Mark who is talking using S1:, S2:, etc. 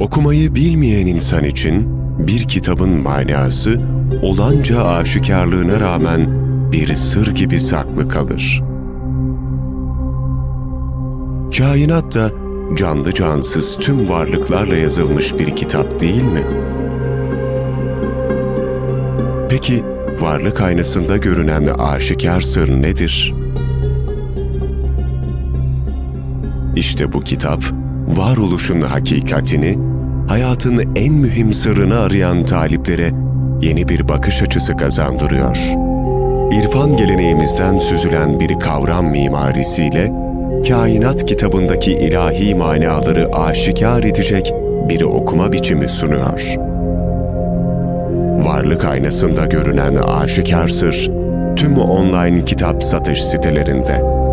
S1: Okumayı bilmeyen insan için bir kitabın manası olanca aşikarlığına rağmen bir sır gibi saklı kalır. Kainat da canlı cansız tüm varlıklarla yazılmış bir kitap değil mi? Peki varlık aynasında görünen aşikar sır nedir? İşte bu kitap, varoluşun hakikatini, hayatın en mühim sırrını arayan taliplere yeni bir bakış açısı kazandırıyor. İrfan geleneğimizden süzülen bir kavram mimarisiyle, kainat kitabındaki ilahi manaları aşikar edecek bir okuma biçimi sunuyor. Varlık aynasında görünen aşikar sır, tüm online kitap satış sitelerinde.